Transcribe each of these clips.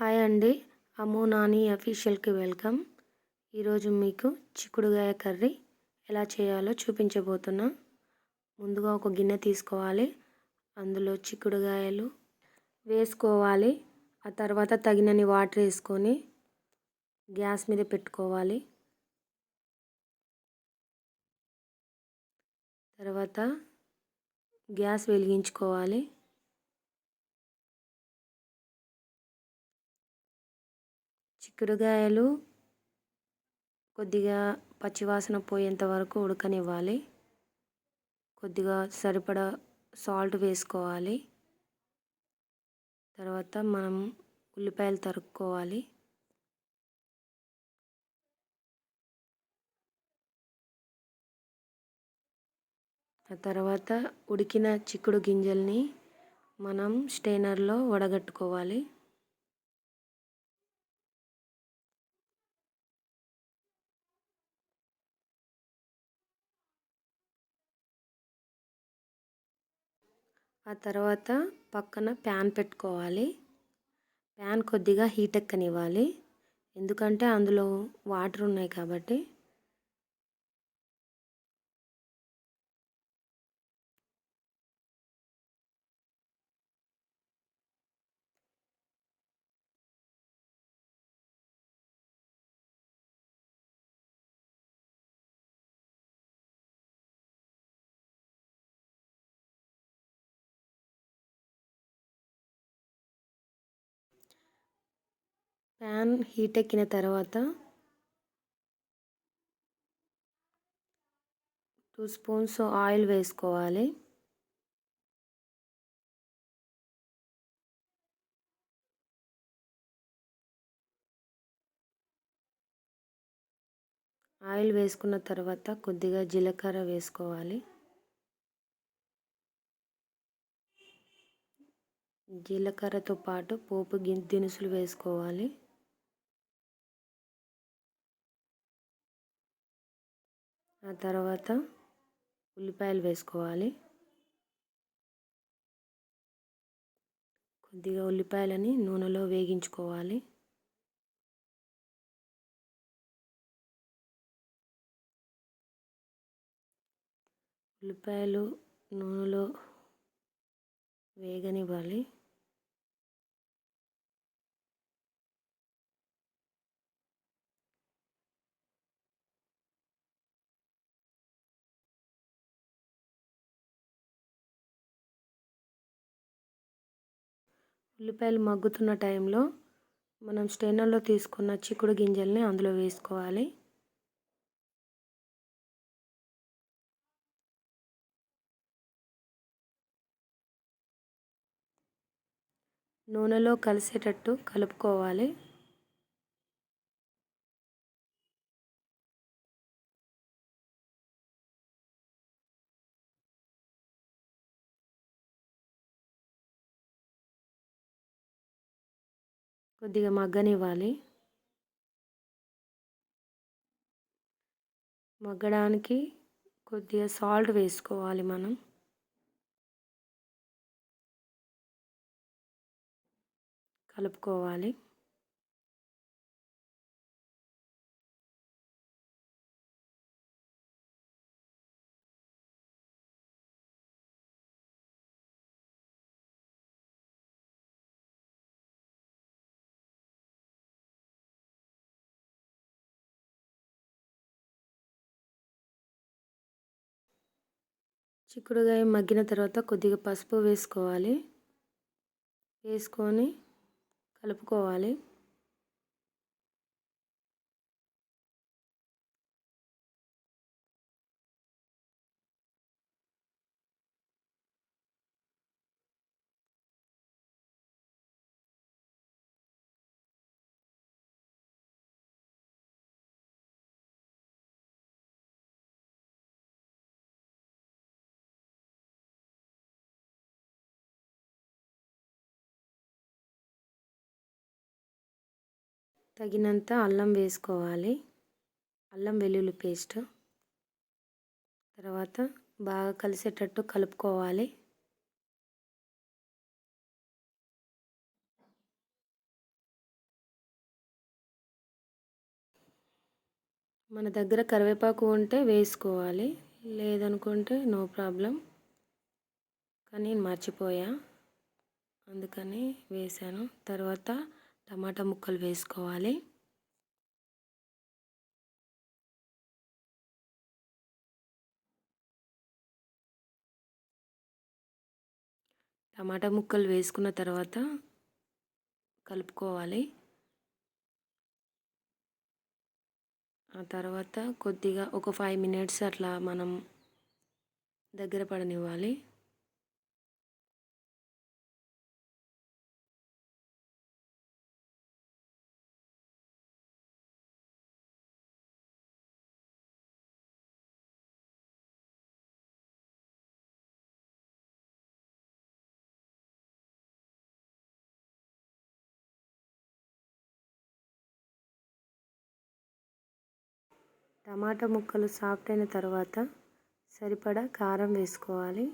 Hi అండి. అమ్ము నాని అఫీషియల్కి welcome. ఈరోజు మీకు చిక్కుడుగాయ కర్రీ ఎలా చేయాలో చూపించబోతున్నా. ముందుగా ఒక గిన్నె తీసుకోవాలి. అందులో చిక్కుడుగాయలు వేసుకోవాలి. ఆ తర్వాత తగినన్ని వాటర్ వేసుకొని గ్యాస్ మీద పెట్టుకోవాలి. తర్వాత గ్యాస్ వెలిగించుకోవాలి. చిక్కుడుగాయలు కొద్దిగా పచ్చివాసన పోయేంత వరకు ఉడకనివ్వాలి. కొద్దిగా సరిపడా సాల్ట్ వేసుకోవాలి. తర్వాత మనం ఉల్లిపాయలు తరుక్కోవాలి. ఆ తర్వాత ఉడికిన చిక్కుడు గింజల్ని మనం స్టెయినర్లో వడగట్టుకోవాలి. ఆ తర్వాత పక్కన ప్యాన్ పెట్టుకోవాలి. ప్యాన్ కొద్దిగా హీట్ ఎక్కనివ్వాలి. ఎందుకంటే అందులో వాటర్ ఉన్నాయి కాబట్టి ప్యాన్ హీట్ ఎక్కిన తర్వాత టూ స్పూన్స్ ఆయిల్ వేసుకోవాలి. ఆయిల్ వేసుకున్న తర్వాత కొద్దిగా జీలకర్ర వేసుకోవాలి. జీలకర్రతో పాటు పోపు దినుసులు వేసుకోవాలి. ఆ తర్వాత ఉల్లిపాయలు వేసుకోవాలి. కొద్దిగా ఉల్లిపాయలని నూనెలో వేగించుకోవాలి. ఉల్లిపాయలు నూనెలో వేగనివ్వాలి. ఉల్లిపాయలు మగ్గుతున్న టైంలో మనం స్టెయినర్లో తీసుకున్న చిక్కుడు గింజల్ని అందులో వేసుకోవాలి. నూనెలో కలిసేటట్టు కలుపుకోవాలి. కొద్దిగా మగ్గనివ్వాలి. మగ్గడానికి కొద్దిగా సాల్ట్ వేసుకోవాలి మనం. కలుపుకోవాలి. చిక్కుడుగాయ మగ్గిన తర్వాత కొద్దిగా పసుపు వేసుకోవాలి. వేసుకొని కలుపుకోవాలి. తగినంత అల్లం వేసుకోవాలి. అల్లం వెల్లుల్లి పేస్ట్. తర్వాత బాగా కలిసేటట్టు కలుపుకోవాలి. మన దగ్గర కరివేపాకు ఉంటే వేసుకోవాలి. లేదనుకుంటే నో ప్రాబ్లం. కానీ మర్చిపోయా. అందుకని వేశాను తర్వాత టమాటా ముక్కలు వేసుకోవాలి. టమాటా ముక్కలు వేసుకున్న తర్వాత కలుపుకోవాలి. ఆ తర్వాత కొద్దిగా ఒక ఫైవ్ మినిట్స్ అట్లా మనం దగ్గర పడనివ్వాలి. టమాటా ముక్కలు సాఫ్ట్ అయిన తర్వాత సరిపడా కారం వేసుకోవాలి.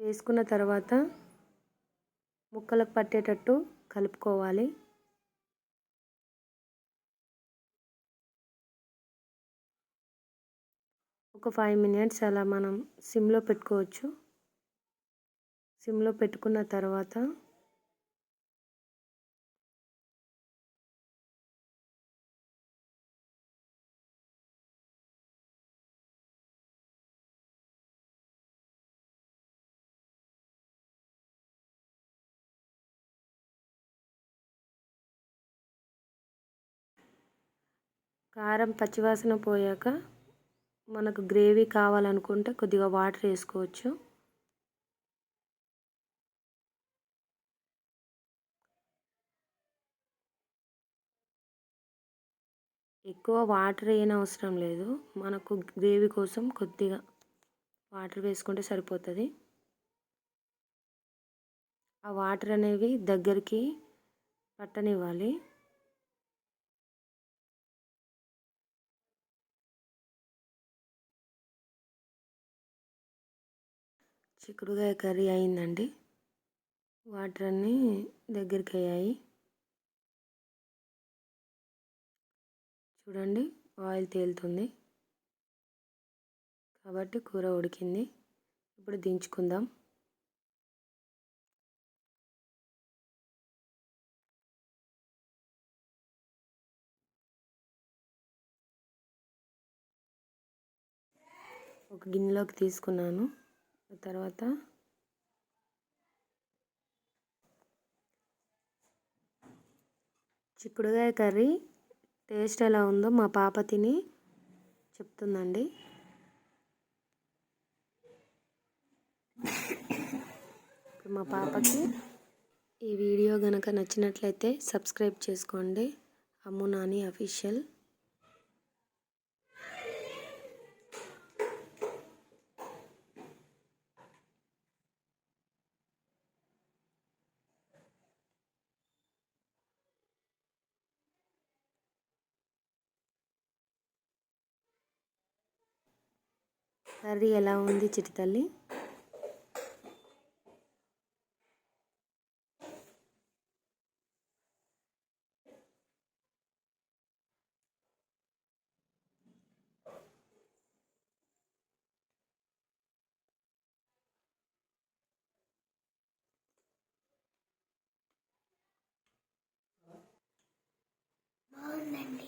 వేసుకున్న తర్వాత ముక్కలకు పట్టేటట్టు కలుపుకోవాలి. ఒక ఫైవ్ మినిట్స్ అలా మనం సిమ్లో పెట్టుకోవచ్చు. సిమ్లో పెట్టుకున్న తర్వాత కారం పచ్చివాసన పోయాక మనకు గ్రేవీ కావాలనుకుంటే కొద్దిగా వాటర్ వేసుకోవచ్చు. ఎక్కువ వాటర్ వేయని అవసరం లేదు. మనకు గ్రేవీ కోసం కొద్దిగా వాటర్ వేసుకుంటే సరిపోతుంది. ఆ వాటర్ అనేవి దగ్గరికి పట్టనివ్వాలి. చిక్కుడుకాయ కర్రీ అయిందండి. వాటర్ అన్నీ దగ్గరికి అయ్యాయి చూడండి ఆయిల్ తేలుతుంది. కాబట్టి కూర ఉడికింది. ఇప్పుడు దించుకుందాం. ఒక గిన్నెలోకి తీసుకున్నాను. తర్వాత చిక్కుడుకాయ కర్రీ టేస్ట్ ఎలా ఉందో మా పాప తిని చెప్తుందండి. ఇప్పుడు మా పాపకి ఈ వీడియో కనుక నచ్చినట్లయితే సబ్స్క్రైబ్ చేసుకోండి. అమ్ము నాని అఫీషియల్. కర్రీ ఎలా ఉంది చిటితల్లి బాగుందండి.